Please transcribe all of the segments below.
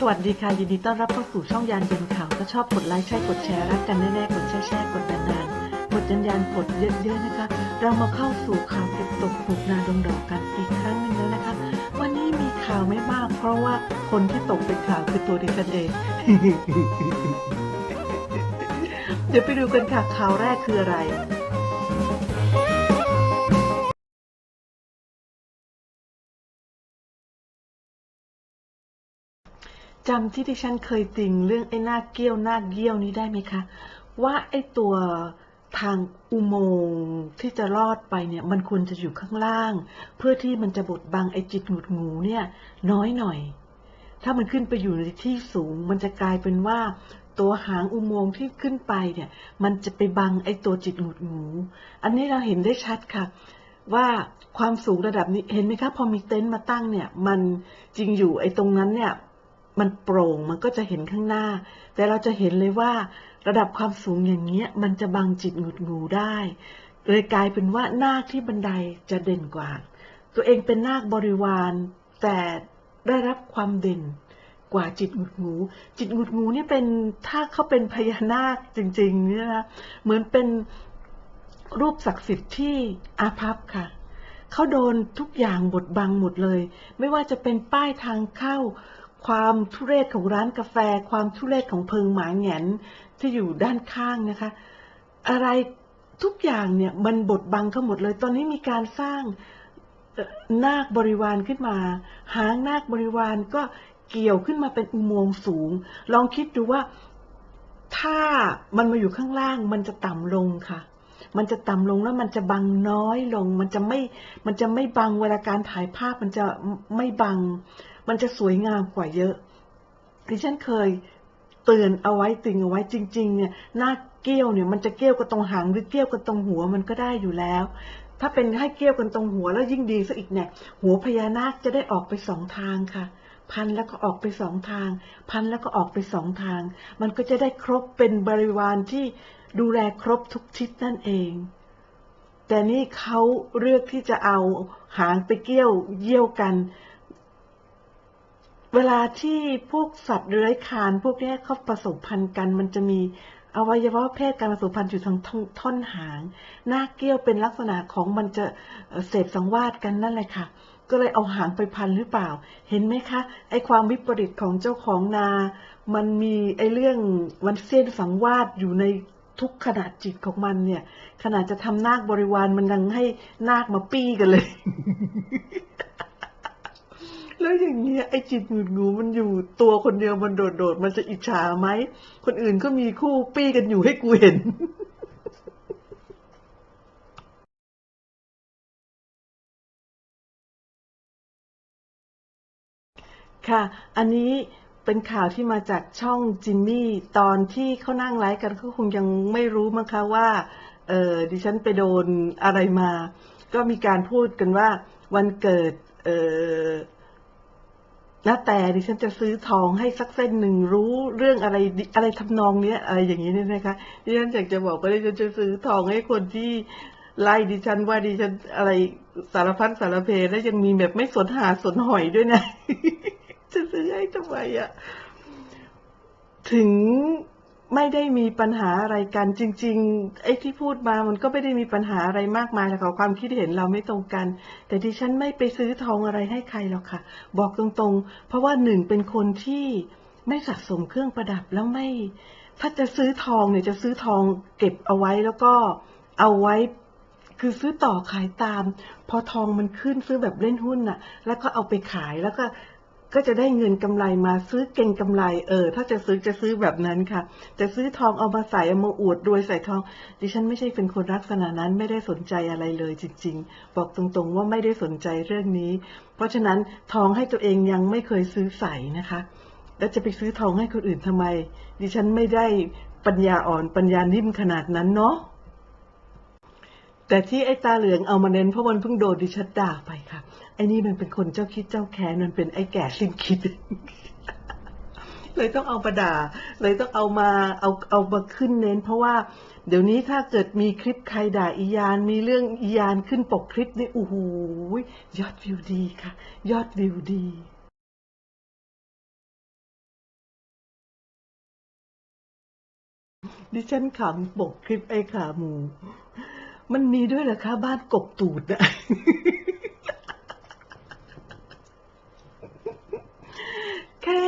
สวัสดีค่ะยินดีต้อนรับเข้าสู่ช่องยานยนต์ข่าวถ้าชอบกดไลค์ใช่กดแชร์รักกันแน่ๆกดแชร์แชร์กดนานๆกดยันยันกดเยอะๆนะคะ เรามาเข้าสู่ข่าวเก็บตกปลูกนาดงดอกกันอีกครั้งหนึ่งแล้วนะคะ วันนี้มีข่าวไม่มาก เพราะว่าคนที่ตกเป็นข่าวคือตัวดิฉันเองเดี๋ยวไปดูกันค่ะข่าวแรกคืออะไร จำที่ดิฉันเคยติงเรื่องไอ้หน้าเกี้ยวหน้าเกี้ยวนี้ได้ไหมคะ ว่าไอ้ตัวทางอุโมงค์ที่จะลอดไปเนี่ย มันควรจะอยู่ข้างล่าง เพื่อที่มันจะบดบังไอ้จิตหงุดหงูเนี่ย น้อยหน่อย ถ้ามันขึ้นไปอยู่ในที่สูง มันจะกลายเป็นว่า ตัวหางอุโมงค์ที่ขึ้นไปเนี่ย มันจะไปบังไอ้ตัวจิตหงุดหงูอันนี้เราเห็นได้ชัดค่ะว่าความสูงระดับนี้เห็นไหมคะพอมีเต็นท์มาตั้งเนี่ย มันจริงอยู่ไอ้ตรงนั้นเนี่ย มันโปร่งมันก็จะเห็นข้างหน้า แต่เราจะเห็นเลยว่า ระดับความสูงอย่างเงี้ยมันจะบังจิตหงุดงูได้ เลยกลายเป็นว่านาคที่บันไดจะเด่นกว่า ตัวเองเป็นนาคบริวารแต่ได้รับความเด่นกว่าจิตหงุดงูจิตหงุดงูเนี่ยเป็นถ้าเขาเป็นพญานาคจริงๆเนี่ยนะเหมือนเป็นรูปศักดิ์สิทธิ์ที่อาภัพค่ะเขาโดนทุกอย่างบดบังหมดเลย ไม่ว่าจะเป็นป้ายทางเข้า ความทุเรศของร้านกาแฟ ความทุเรศของเพิงหมาแหงนที่อยู่ด้านข้างนะคะ อะไรทุกอย่างเนี่ยมันบดบังเขาหมดเลย ตอนนี้มีการสร้างนาคบริวารขึ้นมา หางนาคบริวารก็เกี่ยวขึ้นมาเป็นอุโมงค์สูง ลองคิดดูว่าถ้ามันมาอยู่ข้างล่างมันจะต่ำลงค่ะ มันจะต่ำลงแล้วมันจะบังน้อยลง มันจะไม่ มันจะไม่บังเวลาการถ่ายภาพมันจะไม่บัง มันจะสวยงามกว่าเยอะดิฉันเคยเตือนเอาไว้ติงเอาไว้จริง ๆ เนี่ยหน้าเกี้ยวเนี่ยมันจะเกี้ยวกันตรงหางหรือเกี้ยวกันตรงหัวมันก็ได้อยู่แล้ว ถ้าเป็นให้เกี้ยวกันตรงหัวแล้วยิ่งดีซะอีกเนี่ยหัวพญานาคจะได้ออกไปสองทางค่ะ พันแล้วก็ออกไปสองทาง พันแล้วก็ออกไปสองทาง มันก็จะได้ครบเป็นบริวารที่ดูแลครบทุกทิศนั่นเอง แต่นี่เขาเลือกที่จะเอาหางไปเกี้ยวเยี่ยวกัน เวลาที่พวกสัตว์เลื้อยคานพวกนี้เขาผสมพันธุ์กันมันจะมีอวัยวะเพศการผสมพันธุ์อยู่ทางท่อนท่อนหาง หน้าเกี้ยวเป็นลักษณะของมันจะเอ่อเสพสังวาสกันนั่นแหละค่ะ ก็เลยเอาหางไปพันหรือเปล่า เห็นไหมคะไอความวิปริตของเจ้าของนา มันมีไอเรื่องวันเส้นสังวาสอยู่ในทุกขนาดจิตของมันเนี่ย ขนาดจะทำนาคบริวารมันยังให้นาคมาปี้กันเลย แล้วอย่างเงี้ยไอ้จิตหงุดหงูมันอยู่ตัวคนเดียวมันโดดๆมันจะอิจฉาไหม คนอื่นก็มีคู่ปี้กันอยู่ให้กูเห็น ค่ะ อันนี้เป็นข่าวที่มาจากช่องจิมมี่ ตอนที่เขานั่งไลฟ์กันเขาคงยังไม่รู้มั้งคะว่า เออดิฉันไปโดนอะไรมา ก็มีการพูดกันว่าวันเกิด เออ น้าแต่ดิฉันจะซื้อทองให้สักเส้นหนึ่งรู้เรื่องอะไรอะไรทำนองเนี้ยอะไรอย่างนี้เนี่ยนะคะดิฉันอยากจะบอกว่าดิฉันจะซื้อทองให้คนที่ไล่ดิฉันว่าดิฉันอะไรสารพัดสารเพแล้วยังมีแบบไม่สนหาสนหอยด้วยนะจะซื้อให้ทำไมอะถึง ไม่ได้มีปัญหาอะไรกันจริงๆไอ้ที่พูดมามันก็ไม่ได้มีปัญหาอะไรมากมายหรอกค่ะความคิดเห็นเราไม่ตรงกัน แต่ดิฉันไม่ไปซื้อทองอะไรให้ใครหรอกค่ะ บอกตรงๆ เพราะว่าหนึ่งเป็นคนที่ไม่สะสมเครื่องประดับแล้วไม่ ถ้าจะซื้อทองเนี่ยจะซื้อทองเก็บเอาไว้แล้วก็เอาไว้คือซื้อต่อขายตาม พอทองมันขึ้นซื้อแบบเล่นหุ้นน่ะ แล้วก็เอาไปขายแล้วก็ ก็จะได้เงินกำไรมาซื้อเก่งกำไรเออ ถ้าจะซื้อจะซื้อแบบนั้นค่ะ จะซื้อทองเอามาใส่เอามาอวดรวยใส่ทอง ดิฉันไม่ใช่เป็นคนลักษณะนั้นไม่ได้สนใจอะไรเลยจริง ๆ บอกตรงๆว่าไม่ได้สนใจเรื่องนี้ เพราะฉะนั้นทองให้ตัวเองยังไม่เคยซื้อใส่นะคะ แล้วจะไปซื้อทองให้คนอื่นทำไม ดิฉันไม่ได้ปัญญาอ่อนปัญญานิ่มขนาดนั้นเนาะ แต่ที่ไอ้ตาเหลืองเอามาเน้นเพราะมันเพิ่งโดนดิฉันด่าไปค่ะ ไอ้นี่มันเป็นคนเจ้าคิดเจ้าแค้นมันเป็นไอ้แก่ซึมนคิด เลยต้องเอาประดาเลยต้องเอามาเอาเอามาขึ้นเน้น เพราะว่าเดี๋ยวนี้ถ้าเกิดมีคลิปใครด่าอียานมีเรื่องอียานขึ้นปกคลิปนี่โอ้โหยอดวิวดีค่ะ ยอดวิวดีดิฉันขำปกคลิปไอ้ขาหมู มันมีด้วยเหรอคะ บ้านกกตูดอะแค่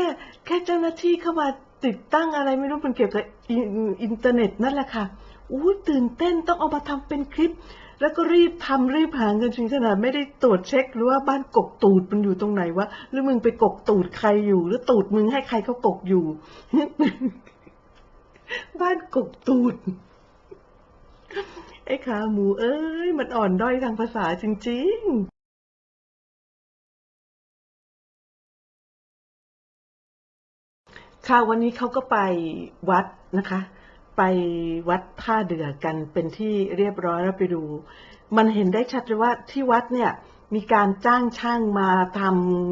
แค่เจ้าหน้าที่เข้ามาติดตั้งอะไรไม่รู้มันเกี่ยวกับอินอินเทอร์เน็ตนั่นแหละค่ะอู้ตื่นเต้นต้องเอามาทำเป็นคลิป แล้วก็รีบทำรีบหาเงินจริงขนาดไม่ได้ตรวจเช็ค หรือว่าบ้านกกตูดมันอยู่ตรงไหนวะหรือมึงไปกกตูดใครอยู่ หรือตูดมึงให้ใครเขากกอยู่ บ้านกกตูด ไอ้ขาหมูเอ้ย มันอ่อนด้อยทางภาษาจริงๆค่ะวันนี้เขาก็ไปวัดนะคะ ไปวัดท่าเดือกันเป็นที่เรียบร้อยแล้วไปดู มันเห็นได้ชัดเลยว่าที่วัดเนี่ยมีการจ้างช่างมาท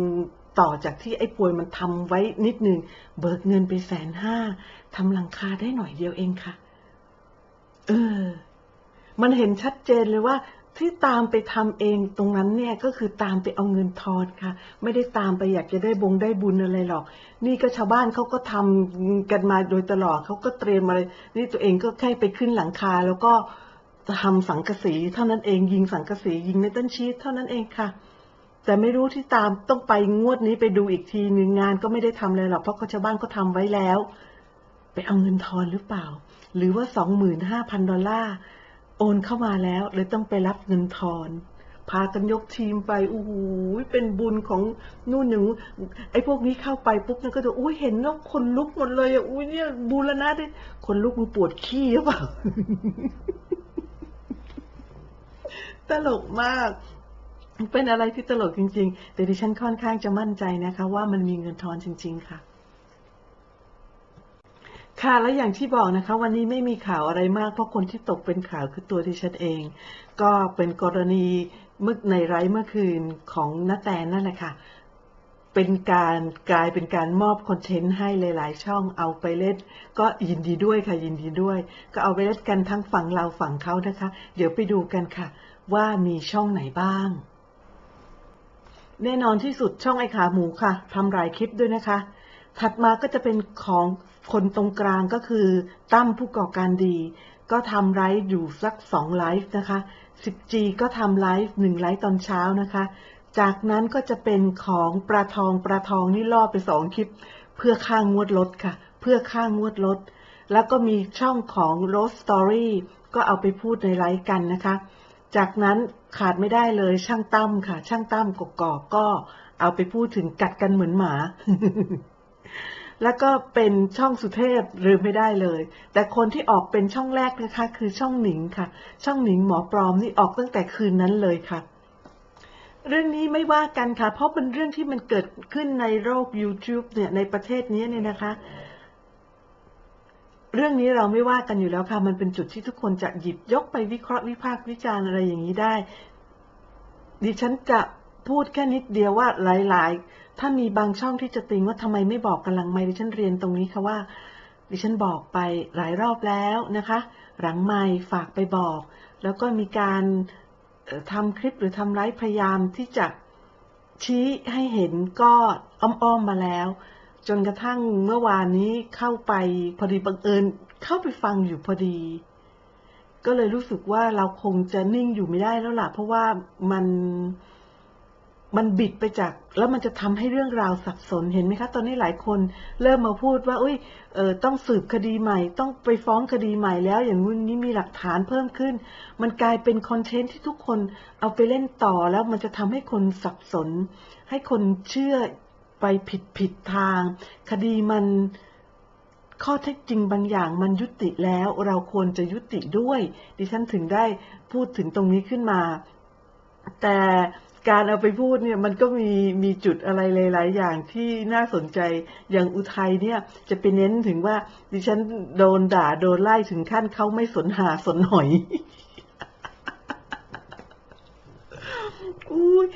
ำต่อจากที่ไอ้ป่วยมันทำไว้นิดนึง เบิกเงินไปแสนห้าทำหลังคาได้หน่อยเดียวเองค่ะ เออ มันเห็นชัดเจนเลยว่าที่ตามไปทำเองตรงนั้นเนี่ยก็คือตามไปเอาเงินทอนค่ะ ไม่ได้ตามไปอยากจะได้บงได้บุญอะไรหรอก นี่ก็ชาวบ้านเขาก็ทำกันมาโดยตลอดเขาก็เตรียมอะไร นี่ตัวเองก็แค่ไปขึ้นหลังคา แล้วก็ทำสังกสีเท่านั้นเองยิงสังกสียิงเมตัลชีสเท่านั้นเองค่ะ แต่ไม่รู้ที่ตามต้องไปงวดนี้ไปดูอีกทีหนึ่งงานก็ไม่ได้ทำเลยหรอกเพราะเขาชาวบ้านก็ทำไว้แล้ว ไปเอาเงินทอนหรือเปล่า หรือว่าสองหมื่นห้าพันดอลลาร์ โอนเข้ามาแล้วเลยต้องไปรับเงินทอน พากันยกทีมไปโอ้โหเป็นบุญของนู่นหนูไอ้พวกนี้เข้าไปปุ๊บนั่นก็จะอุ้ยเห็นแล้วคนลุกหมดเลยอะอุ้ยเนี่ยบูรณะด้คนลุกมึงปวดขี้หรือเปล่าตลกมาก เป็นอะไรที่ตลกจริง ๆ แต่ดิฉันค่อนข้างจะมั่นใจนะคะ ว่ามันมีเงินทอนจริง ๆ ค่ะ ค่ะ และอย่างที่บอกนะคะ วันนี้ไม่มีข่าวอะไรมาก เพราะคนที่ตกเป็นข่าวคือตัวที่ฉันเอง ก็เป็นกรณีเมื่อในไร้เมื่อคืนของน้าแตนนั่นแหละค่ะ เป็นการกลายเป็นการมอบคอนเทนต์ให้หลาย ๆ ช่องเอาไปเล่น ก็ยินดีด้วยค่ะยินดีด้วย ก็เอาไปเล่นกันทั้งฝั่งเราฝั่งเขานะคะ เดี๋ยวไปดูกันค่ะ ว่ามีช่องไหนบ้าง แน่นอนที่สุดช่องไอขาหมูค่ะทำหลายคลิปด้วยนะคะ ถัดมาก็จะเป็นของคนตรงกลางก็คือตั้มผู้ก่อการดี ก็ทำไลฟ์อยู่สักสองไลฟ์นะคะ 10G ก็ทำไลฟ์หนึ่งไลฟ์ตอนเช้านะคะ จากนั้นก็จะเป็นของปลาทองปลาทองนี่ล่อไปสองคลิป เพื่อค่างวดรถค่ะ เพื่อค่างวดรถแล้วก็มีช่องของ Rose Story ก็เอาไปพูดในไลฟ์กันนะคะ จากนั้นขาดไม่ได้เลยช่างตั้มค่ะ ช่างตั้มกกอกก็เอาไปพูดถึงกัดกันเหมือนหมา แล้วก็เป็นช่องสุเทพลืมไม่ได้เลย แต่คนที่ออกเป็นช่องแรกนะคะ คือช่องหนิงค่ะ ช่องหนิงหมอปลอมนี่ออกตั้งแต่คืนนั้นเลยค่ะ เรื่องนี้ไม่ว่ากันค่ะ เพราะเป็นเรื่องที่มันเกิดขึ้นในโลก YouTube เนี่ยในประเทศนี้เนี่ยนะคะ เรื่องนี้เราไม่ว่ากันอยู่แล้วค่ะ มันเป็นจุดที่ทุกคนจะหยิบยกไปวิเคราะห์วิพากษ์วิจารณ์อะไรอย่างนี้ได้ ดิฉันจะพูดแค่นิดเดียวว่าหลาย ๆ ถ้ามีบางช่องที่จะติงว่าทำไมไม่บอกกันหลังไม่ดิฉันเรียนตรงนี้ค่ะว่า ดิฉันบอกไปหลายรอบแล้วนะคะ หลังไม่ฝากไปบอก แล้วก็มีการเอ่อทำคลิปหรือทำไลฟ์พยายามที่จะชี้ให้เห็นก็อ้อมๆมาแล้ว จนกระทั่งเมื่อวานนี้เข้าไปพอดีบังเอิญเข้าไปฟังอยู่พอดี ก็เลยรู้สึกว่าเราคงจะนิ่งอยู่ไม่ได้แล้วล่ะ เพราะว่ามัน มันบิดไปจากแล้วมันจะทำให้เรื่องราวสับสนเห็นไหมคะ ตอนนี้หลายคนเริ่มมาพูดว่าอุ้ยเออต้องสืบคดีใหม่ ต้องไปฟ้องคดีใหม่แล้ว อย่างนู้นนี้มีหลักฐานเพิ่มขึ้น มันกลายเป็นคอนเทนต์ที่ทุกคนเอาไปเล่นต่อแล้วมันจะทำให้คนสับสน ให้คนเชื่อไปผิดผิดทาง คดีมันข้อเท็จจริงบางอย่างมันยุติแล้วเราควรจะยุติด้วย ดิฉันถึงได้พูดถึงตรงนี้ขึ้นมา แต่ การเอาไปพูดเนี่ยมันก็มีมีจุดอะไรหลาย ๆ อย่างที่น่าสนใจอย่างอุทัยเนี่ยจะไปเน้นถึงว่าดิฉันโดนด่าโดนไล่ถึงขั้นเขาไม่สนหาสนหอยอุ้ย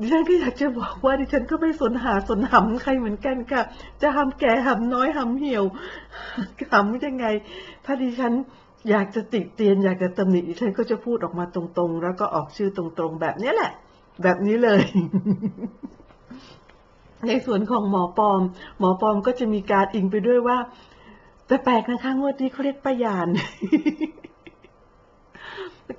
ดิฉันก็อยากจะบอกว่าดิฉันก็ไม่สนหาสนหำใครเหมือนกันค่ะ จะหำแก่หำน้อยหำเหี่ยวหำยังไง ถ้าดิฉัน อยากจะติเตียนอยากจะตำหนิดิฉันก็จะพูดออกมาตรงๆ แล้วก็ออกชื่อตรงๆ แบบนี้แหละ แบบนี้เลย ในส่วนของหมอปอม หมอปอมก็จะมีการอิงไปด้วยว่า แต่แปลกนะคะงวดนี้เขาเรียกป้ายาน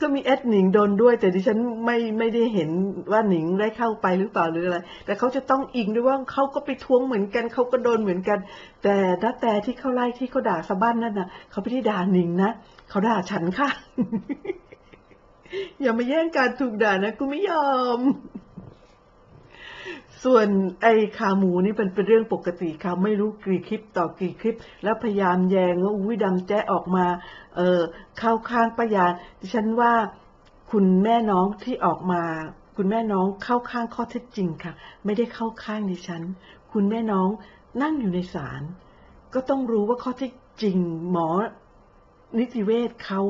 ก็มีแอดหนิงโดนด้วย แต่ดิฉันไม่ไม่ได้เห็นว่าหนิงได้เข้าไปหรือเปล่าหรืออะไร แต่เขาจะต้องอิงด้วยว่าเขาก็ไปทวงเหมือนกันเขาก็โดนเหมือนกัน แต่นักแต่ที่เขาไล่ที่เขาด่าสะบ้านนั่นน่ะเขาไม่ได้ด่าหนิงนะเขาด่าฉันค่ะ อย่ามาแย่งการถูกด่านะกูไม่ยอม ส่วนไอ้ขาหมูนี่เป็นเป็นเรื่องปกติค่ะไม่รู้กี่คลิปต่อกี่คลิป แล้วพยายามแยงว่าอุ้ยดำแจ้ออกมา เออเข้าข้างป้ายานดิฉันว่าคุณแม่น้องที่ออกมา คุณแม่น้องเข้าข้างข้อเท็จจริงค่ะ ไม่ได้เข้าข้างดิฉัน คุณแม่น้องนั่งอยู่ในศาลก็ต้องรู้ว่าข้อเท็จจริงหมอนิติเวชเขา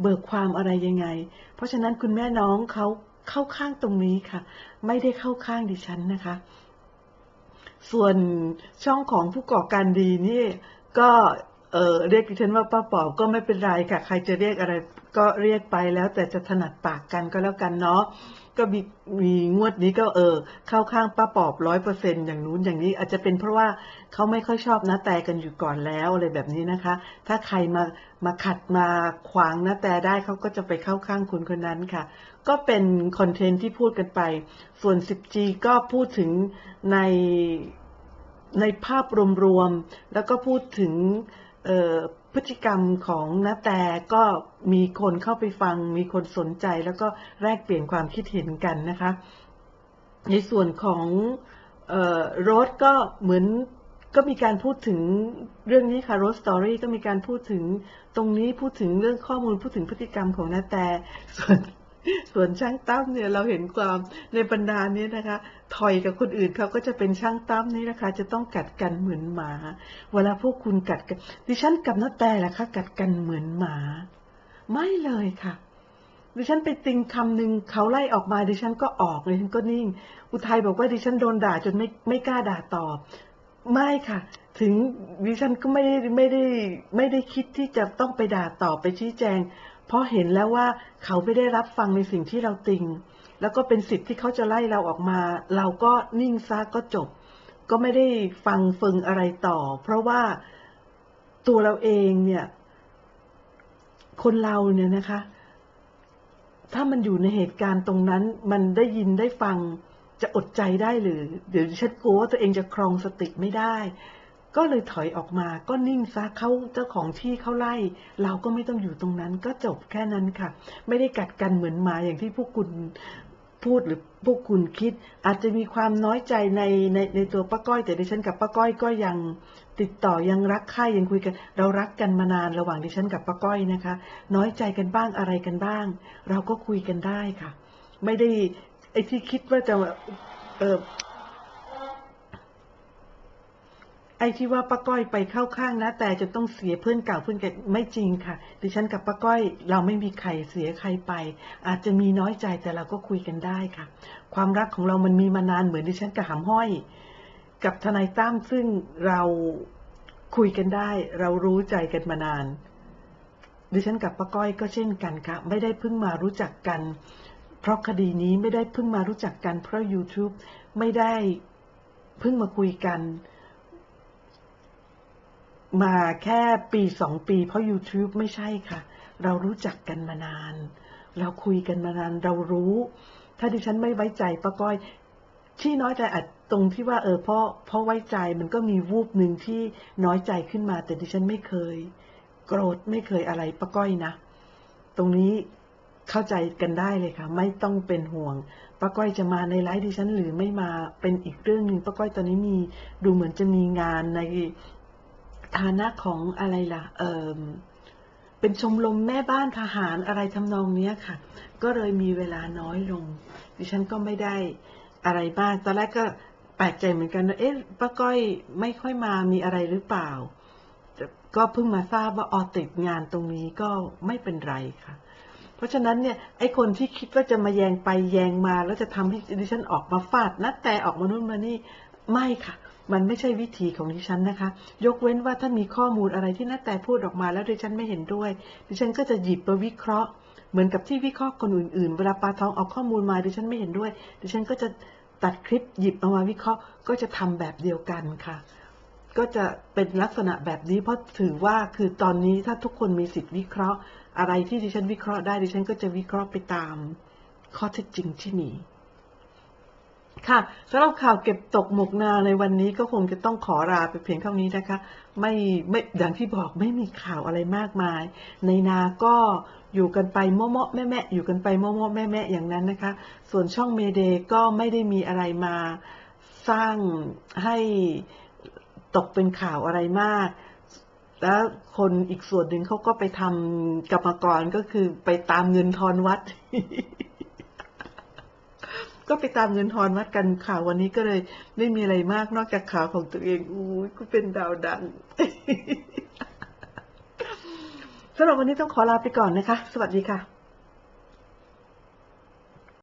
เบิกความอะไรยังไง เพราะฉะนั้นคุณแม่น้องเขา เข้าข้างตรงนี้ค่ะ ไม่ได้เข้าข้างดิฉันนะคะ ส่วนช่องของผู้ก่อการดีนี่ก็เออเรียกดิฉันว่าป้าปอบก็ไม่เป็นไรค่ะ ใครจะเรียกอะไรก็เรียกไปแล้วแต่จะถนัดปากกันก็แล้วกันเนาะ ก็มีมีงวดนี้ก็เออ เข้าข้างป้าปอบร้อยเปอร์เซ็นอย่างนู้นอย่างนี้ อาจจะเป็นเพราะว่าเขาไม่ค่อยชอบนะแต่กันอยู่ก่อนแล้วอะไรแบบนี้นะคะ ถ้าใครมามาขัดมาขวางนะแต่ได้เขาก็จะไปเข้าข้างคุณคนนั้นค่ะ ก็เป็นคอนเทนต์ที่พูดกันไป ส่วน 10G ก็พูดถึงในในภาพรวมๆแล้วก็พูดถึงเออ พฤติกรรมของนาแต่ก็มีคนเข้าไปฟัง มีคนสนใจแล้วก็แลกเปลี่ยนความคิดเห็นกันนะคะ ในส่วนของออโรสก็เหมือนก็มีการพูดถึงเรื่องนี้ค่ะโรสสตอรี่ก็มีการพูดถึงตรงนี้พูดถึงเรื่องข้อมูลพูดถึงพฤติกรรมของนาแต่ส่วน ส่วนช่างตั้มเนี่ยเราเห็นความในบรรดาเนี้นะคะถอยกับคนอื่นเขาก็จะเป็นช่างตั้มนี่นะคะ จะต้องกัดกันเหมือนหมา เวลาพวกคุณกัดกันดิฉันกับน้าแต่แหละคะ กัดกันเหมือนหมา ไม่เลยค่ะดิฉันไปติงคำหนึ่งเขาไล่ออกมาดิฉันก็ออกดิฉันก็นิ่ง อุทัยบอกว่าดิฉันโดนด่าจนไม่ไม่กล้าด่าตอบ ไม่ค่ะ ถึงดิฉันก็ไม่ได้ไม่ได้ไม่ได้คิดที่จะต้องไปด่าตอบไปชี้แจง เพราะเห็นแล้วว่าเขาไม่ได้รับฟังในสิ่งที่เราติง แล้วก็เป็นสิทธิ์ที่เขาจะไล่เราออกมา เราก็นิ่งซะก็จบ ก็ไม่ได้ฟังฟึงอะไรต่อ เพราะว่าตัวเราเองเนี่ย คนเราเนี่ยนะคะ ถ้ามันอยู่ในเหตุการณ์ตรงนั้น มันได้ยินได้ฟังจะอดใจได้หรือ เดี๋ยวฉันกลัวว่าตัวเองจะครองสติไม่ได้ ก็เลยถอยออกมาก็นิ่งซะเขาเจ้าของที่เขาไล่ เราก็ไม่ต้องอยู่ตรงนั้นก็จบแค่นั้นค่ะ ไม่ได้กัดกันเหมือนหมาอย่างที่พวกคุณพูดหรือพวกคุณคิด อาจจะมีความน้อยใจในในในตัวป้าก้อย แต่ดิฉันกับป้าก้อยก็ยังติดต่อยังรักใคร่ยังคุยกัน เรารักกันมานานระหว่างดิฉันกับป้าก้อยนะคะ น้อยใจกันบ้างอะไรกันบ้าง เราก็คุยกันได้ค่ะ ไม่ได้ไอ้ที่คิดว่าจะเออ ไอ้ที่ว่าป้าก้อยไปเข้าข้างนะแต่จะต้องเสียเพื่อนเก่าเพื่อนแก่ไม่จริงค่ะ ดิฉันกับป้าก้อยเราไม่มีใครเสียใครไป อาจจะมีน้อยใจแต่เราก็คุยกันได้ค่ะ ความรักของเรามันมีมานานเหมือนดิฉันกับหำห้อย กับทนายตั้มซึ่งเราคุยกันได้ เรารู้ใจกันมานาน ดิฉันกับป้าก้อยก็เช่นกันค่ะ ไม่ได้เพิ่งมารู้จักกัน เพราะคดีนี้ไม่ได้เพิ่งมารู้จักกันเพราะ YouTube ไม่ได้เพิ่งมาคุยกัน มาแค่ปีสองปี เพราะ YouTube ไม่ใช่ค่ะ เรารู้จักกันมานาน เราคุยกันมานานเรารู้ ถ้าดิฉันไม่ไว้ใจป้าก้อยที่น้อยใจอาจตรงที่ว่าเออเพราะเพราะไว้ใจมันก็มีวูบหนึ่งที่น้อยใจขึ้นมา แต่ดิฉันไม่เคย โกรธไม่เคยอะไรป้าก้อยนะ ตรงนี้เข้าใจกันได้เลยค่ะ ไม่ต้องเป็นห่วงป้าก้อยจะมาในไลฟ์ดิฉันหรือไม่มาเป็นอีกเรื่องหนึ่งป้าก้อยตอนนี้มีดูเหมือนจะมีงานใน ฐานะของอะไรล่ะ เออเป็นชมรมแม่บ้านทหารอะไรทำนองนี้ค่ะ ก็เลยมีเวลาน้อยลง ดิฉันก็ไม่ได้อะไรบ้างตอนแรกก็แปลกใจเหมือนกันว่าเอ๊ะป้าก้อยไม่ค่อยมามีอะไรหรือเปล่า ก็เพิ่งมาทราบว่าออติดงานตรงนี้ก็ไม่เป็นไรค่ะ เพราะฉะนั้นเนี่ยไอ้คนที่คิดว่าจะมาแยงไปแยงมา แล้วจะทำให้ดิฉันออกมาฟาดนัดแต่ออกมานู่นมานี่ไม่ค่ะ มันไม่ใช่วิธีของดิฉันนะคะ ยกเว้นว่าถ้านมีข้อมูลอะไรที่นัดแต่พูดออกมาแล้วดิฉันไม่เห็นด้วย ดิฉันก็จะหยิบมาวิเคราะห์ เหมือนกับที่วิเคราะห์คนอื่นๆ เวลาปาทองเอาข้อมูลมาดิฉันไม่เห็นด้วย ดิฉันก็จะตัดคลิปหยิบเอามาวิเคราะห์ ก็จะทำแบบเดียวกันค่ะ ก็จะเป็นลักษณะแบบนี้เพราะถือว่าคือตอนนี้ถ้าทุกคนมีสิทธิ์วิเคราะห์ อะไรที่ดิฉันวิเคราะห์ได้ดิฉันก็จะวิเคราะห์ไปตาม ข้อเท็จจริงที่มี ค่ะสำหรับข่าวเก็บตกหมกนาในวันนี้ก็คงจะต้องขอลาไปเพียงเท่านี้นะคะ ไม่ไม่อย่างที่บอกไม่มีข่าวอะไรมากมาย ในนาก็อยู่กันไปเมาะๆแม่แม่อยู่กันไปเมาะๆแม่แม่อย่างนั้นนะคะ ส่วนช่องเมเดก็ไม่ได้มีอะไรมาสร้างให้ตกเป็นข่าวอะไรมาก แล้วคนอีกส่วนหนึ่งเขาก็ไปทำกรรมกรก็คือไปตามเงินทอนวัด ก็ไปตามเงินทอนวัดกันข่าววันนี้ก็เลยไม่มีอะไรมากนอกจากข่าวของตัวเองอู้ยกูเป็นดาวดังสำหรับวันนี้ต้องขอลาไปก่อนนะคะ สวัสดีค่ะ